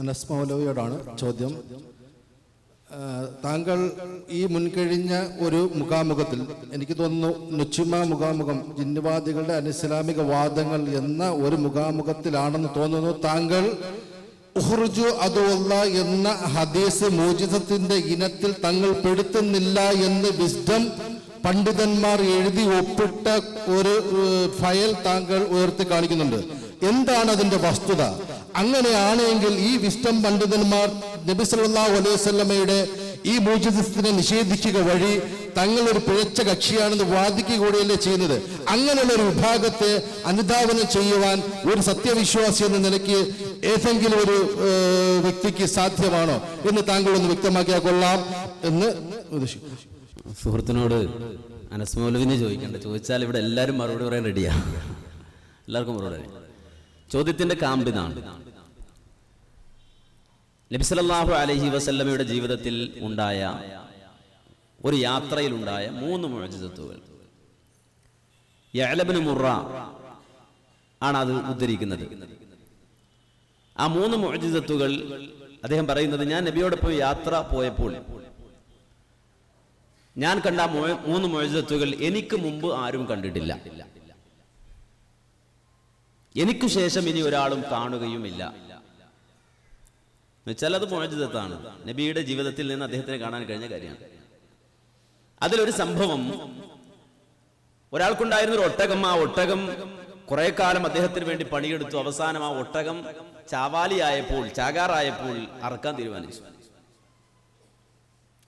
അനസ് മൗലവിയോടാണ് ചോദ്യം താങ്കൾ ഈ മുൻകഴിഞ്ഞ ഒരു മുഖാമുഖത്തിൽ എനിക്ക് തോന്നുന്നു നുച്ചിമ മുഖാമുഖം ജിന്നുവാദികളുടെ അനിസ്ലാമിക വാദങ്ങൾ എന്ന ഒരു മുഖാമുഖത്തിലാണെന്ന് തോന്നുന്നു. താങ്കൾ ഉഹ്റുജു അതുവല്ല എന്ന ഹദീസ് മോചിതത്തിന്റെ ഇനത്തിൽ തങ്ങൾ പെടുത്തുന്നില്ല എന്ന് വിസ്ഡം പണ്ഡിതന്മാർ എഴുതി ഒപ്പിട്ട ഒരു ഫയൽ താങ്കൾ ഉയർത്തി കാണിക്കുന്നുണ്ട്. എന്താണ് അതിന്റെ വസ്തുത? അങ്ങനെയാണെങ്കിൽ ഈ വിസ്റ്റം പണ്ഡിതന്മാർ നബി സല്ലല്ലാഹു അലൈഹി വസല്ലമയുടെ ഈ മൂജിതത്തിനെ നിഷേധിക്കുക വഴി തങ്ങൾ ഒരു പിഴച്ച കക്ഷിയാണെന്ന് വാദിക്കുക കൂടിയല്ലേ ചെയ്യുന്നത്? അങ്ങനെയുള്ള ഒരു വിഭാഗത്തെ അനുധാവനം ചെയ്യുവാൻ ഒരു സത്യവിശ്വാസി എന്ന നിലയ്ക്ക് ഏതെങ്കിലും ഒരു വ്യക്തിക്ക് സാധ്യമാണോ എന്ന് താങ്കൾ ഒന്ന് വ്യക്തമാക്കിയാൽ കൊള്ളാം എന്ന് സുഹൃത്തിനോട് അനസ് മൗലവിനെ ചോദിക്കണ്ട. ചോദിച്ചാൽ ഇവിടെ എല്ലാവരും മറുപടി പറയാൻ റെഡിയാണ് എല്ലാവർക്കും മറുപടി. ചോദ്യത്തിന്റെ കാമ്പിതാണ്. നബിസലല്ലാഹു അലഹി വസല്ലമയുടെ ജീവിതത്തിൽ ഉണ്ടായ ഒരു യാത്രയിലുണ്ടായ മൂന്ന് മുഴജിതത്വങ്ങൾ യഅലബിന് മുറ ആണ് അത് ഉദ്ധരിക്കുന്നത്. ആ മൂന്ന് മോചിതത്വങ്ങൾ അദ്ദേഹം പറയുന്നത് ഞാൻ നബിയോടൊപ്പം യാത്ര പോയപ്പോൾ ഞാൻ കണ്ട മൂന്ന് മോചിതത്വങ്ങൾ എനിക്ക് മുമ്പ് ആരും കണ്ടിട്ടില്ല. എനിക്ക് ശേഷം ഇനി ഒരാളും കാണുകയുമില്ല. എന്നുവെച്ചാൽ അത് മൊഴിജത്താണ് നബിയുടെ ജീവിതത്തിൽ നിന്ന് അദ്ദേഹത്തിന് കാണാൻ കഴിഞ്ഞ കാര്യമാണ്. അതിലൊരു സംഭവം ഒരാൾക്കുണ്ടായിരുന്ന ഒരു ഒട്ടകം ആ ഒട്ടകം കുറെ കാലം അദ്ദേഹത്തിന് വേണ്ടി പണിയെടുത്തു. അവസാനം ആ ഒട്ടകം ചാവാലിയായപ്പോൾ ചാകാറായപ്പോൾ അറക്കാൻ തീരുമാനിച്ചു.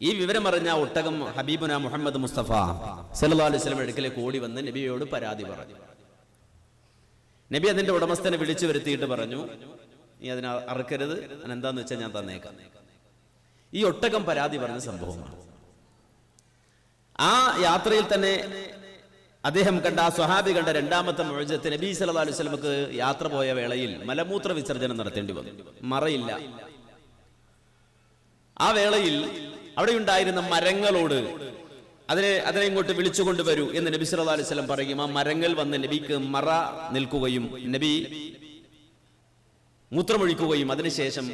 ഈ വിവരം അറിഞ്ഞ ആ ഒട്ടകം ഹബീബുന മുഹമ്മദ് മുസ്തഫ സല്ലല്ലാഹു അലൈഹി വസല്ലം അടുക്കലേക്ക് ഓടി വന്ന് നബിയോട് പരാതി പറഞ്ഞു. നബി അതിന്റെ ഉടമസ്ഥനെ വിളിച്ചു വരുത്തിയിട്ട് പറഞ്ഞു നീ അതിനെ അറക്കരുത്. എന്താന്ന് വെച്ചാൽ ഞാൻ തന്നേക്കാം. ഈ ഒട്ടകം പരാതി പറഞ്ഞ സംഭവമാണ്. ആ യാത്രയിൽ തന്നെ അദ്ദേഹം കണ്ട ആ സ്വഹാബി കണ്ട രണ്ടാമത്തെ മുഴജത്ത് നബി സല്ലല്ലാഹു അലൈഹി വസല്ലമക്ക് യാത്ര പോയ വേളയിൽ മലമൂത്ര വിസർജനം നടത്തേണ്ടി വന്നു. മറയില്ല. ആ വേളയിൽ അവിടെ ഉണ്ടായിരുന്ന മരങ്ങളോട് അതിനെ അതിനെ ഇങ്ങോട്ട് വിളിച്ചുകൊണ്ട് വരൂ എന്ന് നബി സല്ലല്ലാഹു അലൈഹി വസല്ലം പറയും. ആ മരങ്ങൾ വന്ന് നബിക്ക് മറ നിൽക്കുകയും നബി മൂത്രമൊഴിക്കുകയും അതിനുശേഷം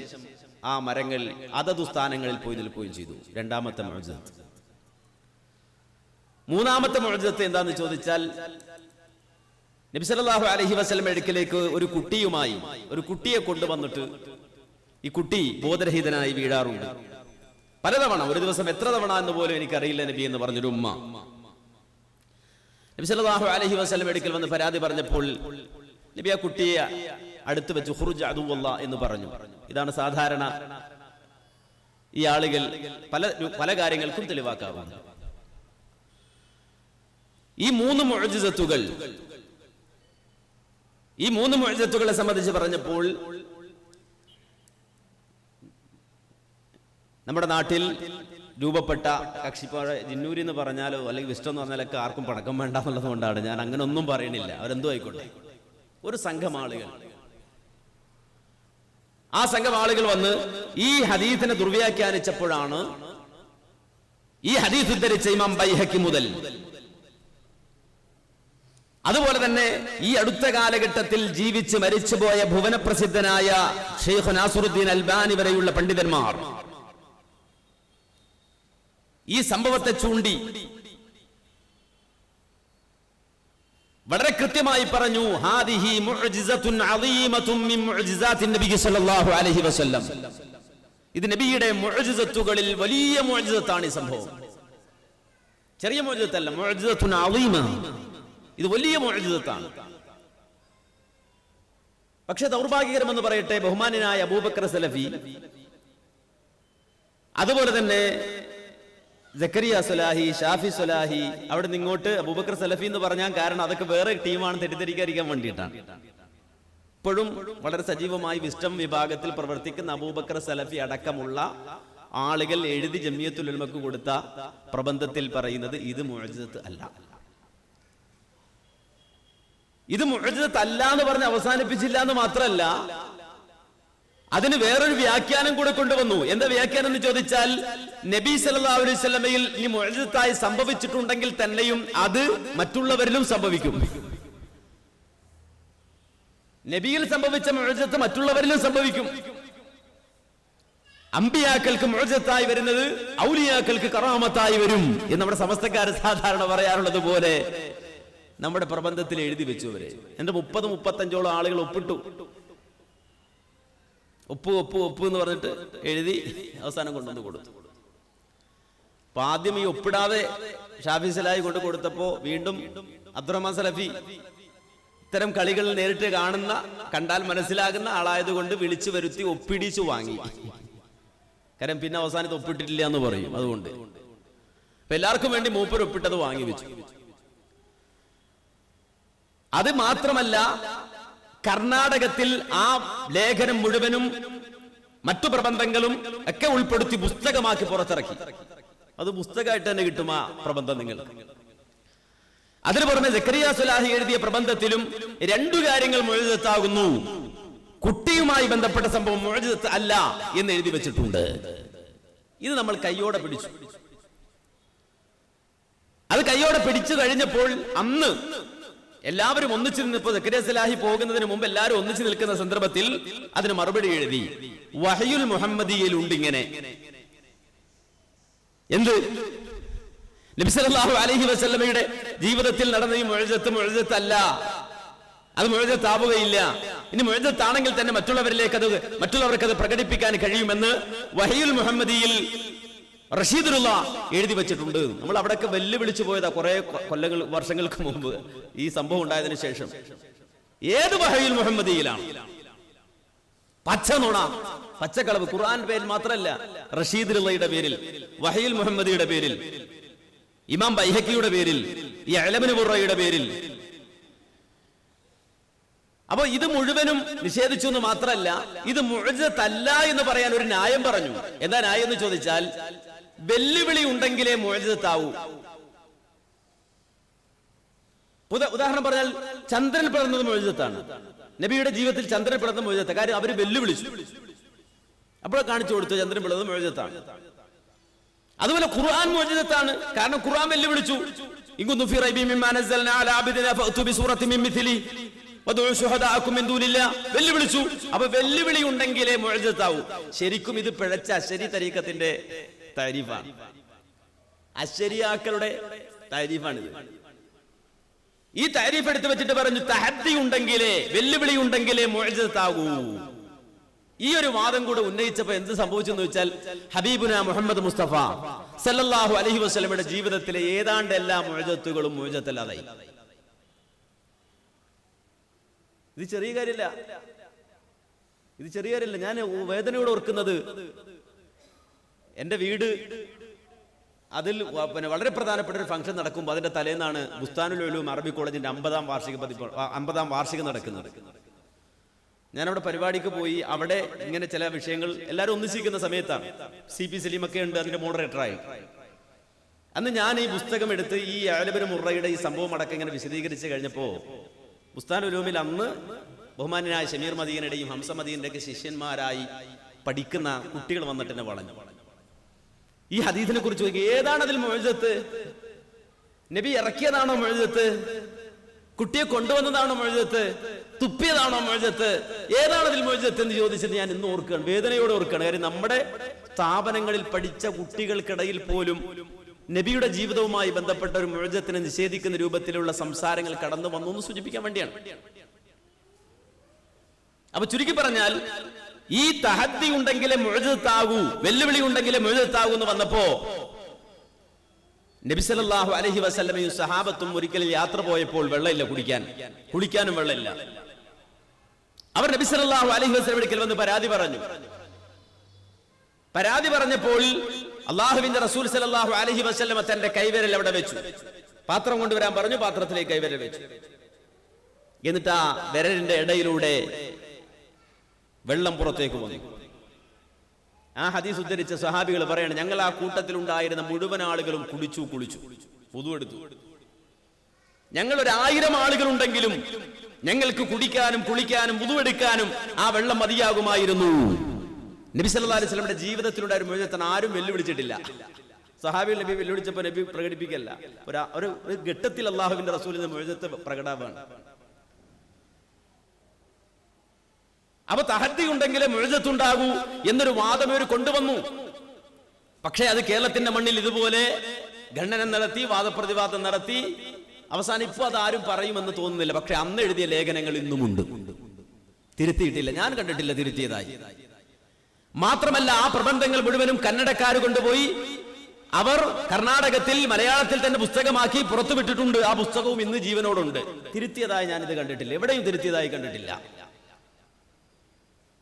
ആ മരങ്ങൾ അതതു സ്ഥാനങ്ങളിൽ പോയി നിൽക്കുകയും ചെയ്തു. രണ്ടാമത്തെ മുഅ്ജിസത്ത്. മൂന്നാമത്തെ മുഅ്ജിസത്ത് എന്താന്ന് ചോദിച്ചാൽ നബിസലാഹു അലഹി വസ്ലം അടുക്കലേക്ക് ഒരു കുട്ടിയുമായി ഒരു കുട്ടിയെ കൊണ്ടുവന്നിട്ട് ഈ കുട്ടി ബോധരഹിതനായി വീഴാറുണ്ട്. പലതവണ ഒരു ദിവസം എത്ര തവണ എന്ന് പോലും എനിക്കറിയില്ല നബി എന്ന് പറഞ്ഞൊരു ഉമ്മ. നബിസലാഹു അലഹി വസ്ലം എടുക്കൽ വന്ന് പരാതി പറഞ്ഞപ്പോൾ നബി ആ കുട്ടിയെ അടുത്ത് വെച്ച് ഹുറുജ് അതുവല്ല എന്ന് പറഞ്ഞു. ഇതാണ് സാധാരണ ഈ ആളുകൾ പല പല കാര്യങ്ങൾക്കും തെളിവാക്കാറുണ്ട് ഈ മൂന്ന് മുഅ്ജിസത്തുകൾ ഈ മൂന്ന് മുഅ്ജിസത്തുകളെ സംബന്ധിച്ച് പറഞ്ഞപ്പോൾ നമ്മുടെ നാട്ടിൽ രൂപപ്പെട്ട കക്ഷിപ്പാട് ജിന്നൂരി എന്ന് പറഞ്ഞാലോ അല്ലെങ്കിൽ വിഷ്ടം എന്ന് പറഞ്ഞാലൊക്കെ ആർക്കും പടക്കം വേണ്ട എന്നുള്ളത് കൊണ്ടാണ്. ഞാൻ അങ്ങനെ ഒന്നും പറയണില്ല. അവരെന്തോ ആയിക്കോട്ടെ. ഒരു സംഘം ആളുകൾ ആ സംഘം ആളുകൾ വന്ന് ഈ ഹദീസിനെ ദുർവ്യാഖ്യാനിച്ചപ്പോഴാണ് ഈ ഹദീസ് ഉദ്ധരിച്ച ഇമാം ബൈഹക്കി മുതൽ. അതുപോലെ തന്നെ ഈ അടുത്ത കാലഘട്ടത്തിൽ ജീവിച്ച് മരിച്ചുപോയ ഭുവനപ്രസിദ്ധനായ ഷെയ്ഖ് നാസുറുദ്ദീൻ അൽബാനി വരെയുള്ള പണ്ഡിതന്മാർ ഈ സംഭവത്തെ ചൂണ്ടി വളരെ കൃത്യമായി പറഞ്ഞു ഹാദിഹി മുഅ്ജിസത്തുൻ അളീമത്തുൻ മിൻ സല്ലല്ലാഹു അലൈഹി വസല്ലം. ഇത് നബിയുടെ മുഅ്ജിസത്തുകളിൽ വലിയ മുഅ്ജിസത്താണ് ഈ സംഭവം. ചെറിയ മുഅ്ജിസത്തല്ല മുഅ്ജിസത്തുൻ ഇത് വലിയ മുഅ്ജിസത്താണ്. പക്ഷെ ദൗർഭാഗ്യകരമെന്ന് പറയട്ടെ ബഹുമാനായ അബൂബക്കർ സലഫി അതുപോലെ തന്നെ ജക്കരിയ സുലാഹി ഷാഫി സുലാഹി അവിടെ നിന്ന് ഇങ്ങോട്ട് അബൂബക്കർ സലഫി എന്ന് പറഞ്ഞാൽ കാരണം അതൊക്കെ വേറെ ടീമാണ് തെറ്റിദ്ധരിക്കാതിരിക്കാൻ വേണ്ടിയിട്ടാണ്. ഇപ്പോഴും വളരെ സജീവമായി വിസ്റ്റം വിഭാഗത്തിൽ പ്രവർത്തിക്കുന്ന അബൂബക്കർ സലഫി അടക്കമുള്ള ആളുകൾ എഴുതി ജമിയത്തുൽ ഉലമക്ക് കൊടുത്ത പ്രബന്ധത്തിൽ പറയുന്നത് ഇത് മുഅ്ജിസത്ത് അല്ല. ഇത് മുഅ്ജിസത്ത് അല്ല എന്ന് പറഞ്ഞ് അവസാനിപ്പിച്ചില്ല എന്ന് മാത്രമല്ല അതിന് വേറൊരു വ്യാഖ്യാനം കൂടെ കൊണ്ടുവന്നു. എന്താ വ്യാഖ്യാനം എന്ന് ചോദിച്ചാൽ നബി സല്ലാ അലൈഹി വസല്ലമയിൽ ഈ മുഅ്ജിസത്തായി സംഭവിച്ചിട്ടുണ്ടെങ്കിൽ തന്നെയും അത് മറ്റുള്ളവരിലും സംഭവിക്കും. നബിയിൽ സംഭവിച്ച മുഅ്ജിസത്ത് മറ്റുള്ളവരിലും സംഭവിക്കും. അമ്പിയാക്കൾക്ക് മുഴജത്തായി വരുന്നത് ഔലിയാക്കൾക്ക് കറാമത്തായി വരും എന്ന് നമ്മുടെ സമസ്തക്കാർ സാധാരണ പറയാറുള്ളത് പോലെ നമ്മുടെ പ്രബന്ധത്തിൽ എഴുതി വെച്ചു അവരെ. എന്റെ മുപ്പത് മുപ്പത്തഞ്ചോളം ആളുകൾ ഒപ്പിട്ടു. ഒപ്പ് ഒപ്പ് ഒപ്പ് എന്ന് പറഞ്ഞിട്ട് എഴുതി അവസാനം കൊണ്ടുവന്ന് കൊടുത്തു. അപ്പൊ ആദ്യം ഈ ഒപ്പിടാതെ ഷാഫി സലായി കൊണ്ട് കൊടുത്തപ്പോ വീണ്ടും അബ്ദുറഹ്മാൻ സലഫി ഇത്തരം കളികൾ നേരിട്ട് കാണുന്ന കണ്ടാൽ മനസ്സിലാകുന്ന ആളായതുകൊണ്ട് വിളിച്ചു വരുത്തി ഒപ്പിടിച്ചു വാങ്ങി. കാരണം പിന്നെ അവസാനത്ത് ഒപ്പിട്ടിട്ടില്ല എന്ന് പറയും അതുകൊണ്ട്. അപ്പൊ എല്ലാവർക്കും വേണ്ടി മൂപ്പർ ഒപ്പിട്ടത് വാങ്ങി വെച്ചു. അത് മാത്രമല്ല കർണാടകത്തിൽ ആ ലേഖനം മുഴുവനും മറ്റു പ്രബന്ധങ്ങളും ഒക്കെ ഉൾപ്പെടുത്തി പുസ്തകമാക്കി പുറത്തിറക്കി. അത് പുസ്തകമായിട്ട് തന്നെ കിട്ടും ആ പ്രബന്ധം നിങ്ങൾ അതിന് പുറമെ ജക്കരിയ സുലാഹി എഴുതിയ പ്രബന്ധത്തിലും രണ്ടു കാര്യങ്ങൾ മുഴുവത്താകുന്നു. കുട്ടിയുമായി ബന്ധപ്പെട്ട സംഭവം മുഴുവത്ത് അല്ല എന്ന് എഴുതി വെച്ചിട്ടുണ്ട്. ഇത് നമ്മൾ കയ്യോടെ പിടിച്ചു. അത് കയ്യോടെ പിടിച്ചു കഴിഞ്ഞപ്പോൾ അന്ന് എല്ലാവരും ഒന്നിച്ചു നിന്നിപ്പോ സലാഹി പോകുന്നതിന് മുമ്പ് എല്ലാവരും ഒന്നിച്ചു നിൽക്കുന്ന സന്ദർഭത്തിൽ അതിന് മറുപടി എഴുതി വഹയുൽ മുഹമ്മദിയിൽ ഉണ്ട് ഇങ്ങനെ. എന്ത്? നബിസലാഹു അലഹി വസല്ലമയുടെ ജീവിതത്തിൽ നടന്ന ഈ മുഴജത്ത് മുഴജത്തല്ല. അത് മുഴജത്താവുകയില്ല. ഇനി മുഴജത്താണെങ്കിൽ തന്നെ മറ്റുള്ളവരിലേക്ക് അത് മറ്റുള്ളവർക്ക് അത് പ്രകടിപ്പിക്കാൻ കഴിയുമെന്ന് വഹയുൽ മുഹമ്മദിയിൽ റഷീദുലുള്ള എഴുതി വെച്ചിട്ടുണ്ട്. നമ്മൾ അവിടെയൊക്കെ വെല്ലുവിളിച്ചു പോയതാ കുറെ കൊല്ലങ്ങൾ വർഷങ്ങൾക്ക് മുമ്പ്. ഈ സംഭവം ഉണ്ടായതിനു ശേഷം. ഏത് വഹയിൽ മുഹമ്മദിയിലാണ്? പച്ച നുണ പച്ചക്കളവ്. ഖുർആൻ പേരിൽ മാത്രമല്ല റഷീദുള്ളയുടെ പേരിൽ വഹയിൽ മുഹമ്മദിയുടെ പേരിൽ ഇമാം ബൈഹക്കിയുടെ പേരിൽ ഈ അലമിന് ബുറയുടെ പേരിൽ. അപ്പൊ ഇത് മുഴുവനും നിഷേധിച്ചു എന്ന് മാത്രമല്ല ഇത് മുഴുവത്തല്ല എന്ന് പറയാൻ ഒരു ന്യായം പറഞ്ഞു. എന്താ ന്യായം എന്ന് ചോദിച്ചാൽ വെല്ലുവിളി ഉണ്ടെങ്കിലേ മുഴജത്താവൂ ഉദാ- ഉദാഹരണം പറഞ്ഞാൽ ചന്ദ്രൻ പിറന്നത് മുഴജത്താണ് നബിയുടെ ജീവിതത്തിൽ ചന്ദ്രൻ പിറന്ന മുഴജത്ത് കാര്യം അവർ വെല്ലുവിളിച്ചു. അപ്പോൾ കാണിച്ചു കൊടുത്തു ചന്ദ്രൻ പിറന്നത് മുഴജത്താണ് അതുപോലെ ഖുർആൻ മോചിതത്താണ്. കാരണം ഖുർആൻ വെല്ലുവിളിച്ചു. വെല്ലുവിളിച്ചു. അപ്പൊ വെല്ലുവിളി ഉണ്ടെങ്കിലേ മുഅ്ജിസത്താവൂ ശരിക്കും ഇത് പിഴച്ച അശരി തരീക്കത്തിന്റെ താരീഫാണ് അശ്ശരിയാക്കളുടെ ഇത് ഈ താരീഫ് എടുത്തു വെച്ചിട്ട് പറഞ്ഞു തഹദ്ദി ഉണ്ടെങ്കിലേ വെല്ലുവിളി ഉണ്ടെങ്കിലേ മുഅ്ജിസത്താകൂ. ഈ ഒരു വാദം കൂടെ ഉന്നയിച്ചപ്പോ എന്ത് സംഭവിച്ചെന്ന് വെച്ചാൽ ഹബീബുന മുഹമ്മദ് മുസ്തഫ സല്ലല്ലാഹു അലൈഹി വസല്ലമയുടെ ജീവിതത്തിലെ ഏതാണ്ട് എല്ലാ മുഴജത്തുകളും മുഴജത്തല്ലാതായി ഇത് ചെറിയ കാര്യമില്ല. ഇത് ചെറിയ കാര്യമില്ല. ഞാൻ വേദനയോട് ഓർക്കുന്നത് എന്റെ വീട് അതിൽ പിന്നെ വളരെ പ്രധാനപ്പെട്ട ഒരു ഫംഗ്ഷൻ നടക്കുമ്പോൾ അതിന്റെ തലേന്നാണ് ബുസ്താനുലോലും അറബി കോളേജിന്റെ അമ്പതാം വാർഷിക പതിപ്പ് അമ്പതാം വാർഷികം നടക്കുന്നത്. ഞാനവിടെ പരിപാടിക്ക് പോയി അവിടെ ഇങ്ങനെ ചില വിഷയങ്ങൾ എല്ലാവരും ഒന്നിച്ചിരിക്കുന്ന സമയത്താണ്. സി പി സലീമൊക്കെ ഉണ്ട് അതിന്റെ മോഡറേറ്ററായി അന്ന് ഞാൻ ഈ പുസ്തകം എടുത്ത് ഈ ആലബന മുറയുടെ ഈ സംഭവം അടക്കം ഇങ്ങനെ വിശദീകരിച്ച് കഴിഞ്ഞപ്പോൾ ബുസ്താൻ ഉലൂമിൽ അന്ന് ബഹുമാനായ ഷമീർ മദീനയുടെയും ഹംസ മദീനയുടെയൊക്കെ ശിഷ്യന്മാരായി പഠിക്കുന്ന കുട്ടികൾ വന്നിട്ട് എന്നെ വളഞ്ഞു. ഈ ഹദീസിനെ കുറിച്ച് ചോദിക്കുക ഏതാണ് അതിൽ മൊഴുതത്ത് നബി ഇറക്കിയതാണോ മൊഴുതത്ത് കുട്ടിയെ കൊണ്ടുവന്നതാണോ മൊഴുതത്ത് തുപ്പിയതാണോ മൊഴുതത്ത് ഏതാണ് അതിൽ മൊഴുതത്ത് എന്ന് ചോദിച്ചത് ഞാൻ ഇന്ന് ഓർക്കുകയാണ്. വേദനയോടെ ഓർക്കുകയാണ്. കാര്യം നമ്മുടെ സ്ഥാപനങ്ങളിൽ പഠിച്ച കുട്ടികൾക്കിടയിൽ പോലും നബിയുടെ ജീവിതവുമായി ബന്ധപ്പെട്ട ഒരു മുഴജത്തിനെ നിഷേധിക്കുന്ന രൂപത്തിലുള്ള സംസാരങ്ങൾ കടന്നു വന്നു എന്ന് സൂചിപ്പിക്കാൻ വേണ്ടിയാണ്. അപ്പൊ ചുരുക്കി പറഞ്ഞാൽ ഈ തഹദ്ദി ഉണ്ടെങ്കിലേ മുഴുതാകൂ വെല്ലുവിളി ഉണ്ടെങ്കിലേ മുഴുതാകൂ എന്ന് വന്നപ്പോ നബിസലല്ലാഹു അലഹി വസ്ലമയും സഹാബത്തും ഒരിക്കലും യാത്ര പോയപ്പോൾ വെള്ളമില്ല കുടിക്കാൻ. കുളിക്കാനും വെള്ളമില്ല. അവർ നബിസലല്ലാഹു അലഹി വസ്ലം ഒരിക്കൽ വന്ന് പരാതി പറഞ്ഞു. പരാതി പറഞ്ഞപ്പോൾ അള്ളാഹുവിന്റെ റസൂൽ സലല്ലാഹു അലഹി വസ്ലമ തന്റെ കൈവിരൽ അവിടെ വെച്ചു. പാത്രം കൊണ്ടുവരാൻ പറഞ്ഞു പാത്രത്തിലേക്ക് കൈവിരൽ വെച്ചു. എന്നിട്ട് ആ വിരലിന്റെ ഇടയിലൂടെ വെള്ളം പുറത്തേക്ക് വന്നു. ആ ഹദീസ് ഉദ്ധരിച്ച സഹാബികൾ പറയണം ഞങ്ങൾ ആ കൂട്ടത്തിലുണ്ടായിരുന്ന മുഴുവൻ ആളുകളും കുളിച്ചു. കുളിച്ചു പൊതുവെടുത്തു ഞങ്ങൾ ഒരു ആയിരം ആളുകളുണ്ടെങ്കിലും ഞങ്ങൾക്ക് കുടിക്കാനും കുളിക്കാനും പുതുവെടുക്കാനും ആ വെള്ളം മതിയാകുമായിരുന്നു. നബി സല്ലല്ലാഹു അലൈഹി വസല്ലമയുടെ ജീവിതത്തിലുണ്ടായ ഒരു മുഴുവൻ ആരും വെല്ലുവിളിച്ചിട്ടില്ല. സഹാബി നബി വെല്ലുവിളിച്ചപ്പോൾ നബി പ്രകടിപ്പിക്കല്ല ഒരു ഒരു ഘട്ടത്തിൽ അള്ളാഹുവിന്റെ റസൂലിന്റെ മുഴുവത്തെ പ്രകടമാണ് അപ്പൊ തഹദ്ദി ഉണ്ടെങ്കിലേ മുഴുതത്തുണ്ടാകൂ എന്നൊരു വാദം ഇവർ കൊണ്ടുവന്നു. പക്ഷേ അത് കേരളത്തിന്റെ മണ്ണിൽ ഇതുപോലെ ഖണ്ഡനം നടത്തി വാദപ്രതിവാദം നടത്തി. അവസാനം ഇപ്പൊ അത് ആരും പറയുമെന്ന് തോന്നുന്നില്ല. പക്ഷെ അന്ന് എഴുതിയ ലേഖനങ്ങൾ ഇന്നുമുണ്ട്. തിരുത്തിയിട്ടില്ല. ഞാൻ കണ്ടിട്ടില്ല തിരുത്തിയതായി. മാത്രമല്ല ആ പ്രബന്ധങ്ങൾ മുഴുവനും കന്നഡക്കാർ കൊണ്ടുപോയി. അവർ കർണാടകത്തിൽ മലയാളത്തിൽ തന്നെ പുസ്തകമാക്കി പുറത്തുവിട്ടിട്ടുണ്ട്. ആ പുസ്തകവും ഇന്ന് ജീവനോടുണ്ട്. തിരുത്തിയതായി ഞാനിത് കണ്ടിട്ടില്ല. എവിടെയും തിരുത്തിയതായി കണ്ടിട്ടില്ല.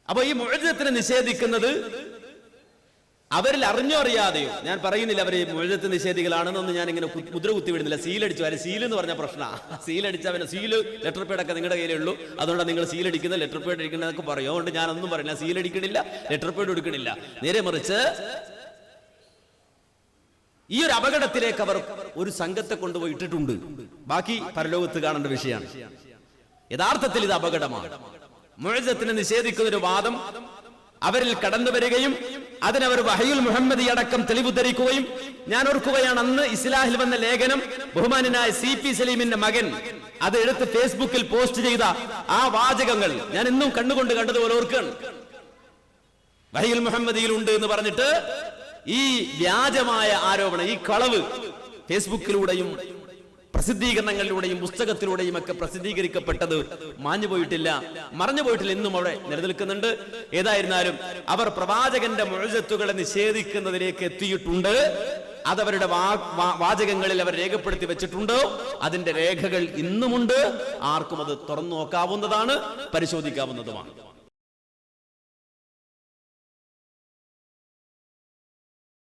അപ്പൊ ഈ മുഴുവത്തിന് നിഷേധിക്കുന്നത് അവരിൽ അറിഞ്ഞോ ഞാൻ പറയുന്നില്ല അവർ മുഴുവത്ത് നിഷേധികളാണെന്നൊന്നും ഞാൻ ഇങ്ങനെ മുദ്ര കുത്തി വിടുന്നില്ല. സീലടിച്ചു അതിന് സീൽ എന്ന് പറഞ്ഞ പ്രശ്ന. സീലടിച്ച അവനെ സീൽ ലെറ്റർ പേഡ് ഒക്കെ നിങ്ങളുടെ കയ്യിലേ ഉള്ളൂ അതുകൊണ്ട് നിങ്ങൾ സീലടിക്കുന്ന ലെറ്റർ പേഡ് അടിക്കുന്നതൊക്കെ പറയും. അതുകൊണ്ട് ഞാൻ ഞാനൊന്നും പറയില്ല. സീലടിക്കണില്ല ലെറ്റർ പേഡ് എടുക്കണില്ല നേരെ മറിച്ച് ഈ ഒരു അപകടത്തിലേക്ക് അവർ ഒരു സംഘത്തെ കൊണ്ടുപോയി ഇട്ടിട്ടുണ്ട്. ബാക്കി പരലോകത്ത് കാണേണ്ട വിഷയമാണ്. യഥാർത്ഥത്തിൽ ഇത് അപകടമാണ്. മുഴജത്തിനെ നിഷേധിക്കുന്ന ഒരു വാദം അവരിൽ കടന്നു വരികയും അതിനവർ വഹയുൽ മുഹമ്മദി അടക്കം തെളിവുദ്ധരിക്കുകയും ഞാൻ ഓർക്കുകയാണ് അന്ന് ഇസ്ലാഹിൽ വന്ന ലേഖനം ബഹുമാനായ സി പി സലീമിന്റെ മകൻ അത് എടുത്ത് ഫേസ്ബുക്കിൽ പോസ്റ്റ് ചെയ്ത ആ വാചകങ്ങൾ ഞാൻ ഇന്നും കണ്ണുകൊണ്ട് കണ്ടതുപോലെ ഓർക്കുകയാണ്. വഹയുൽ മുഹമ്മദിയിൽ ഉണ്ട് എന്ന് പറഞ്ഞിട്ട് ഈ വ്യാജമായ ആരോപണം ഈ കളവ് ഫേസ്ബുക്കിലൂടെയും പ്രസിദ്ധീകരണങ്ങളിലൂടെയും പുസ്തകത്തിലൂടെയും ഒക്കെ പ്രസിദ്ധീകരിക്കപ്പെട്ടത് മാഞ്ഞു പോയിട്ടില്ല മറഞ്ഞു പോയിട്ടില്ല അവിടെ നിലനിൽക്കുന്നുണ്ട്. ഏതായിരുന്നാലും അവർ പ്രവാചകന്റെ മുഴജത്തുകളെ നിഷേധിക്കുന്നതിലേക്ക് എത്തിയിട്ടുണ്ട്. അതവരുടെ വാചകങ്ങളിൽ അവർ രേഖപ്പെടുത്തി വെച്ചിട്ടുണ്ട്. അതിന്റെ രേഖകൾ ഇന്നുമുണ്ട്. ആർക്കും അത് തുറന്നു നോക്കാവുന്നതാണ് പരിശോധിക്കാവുന്നതുമാണ്.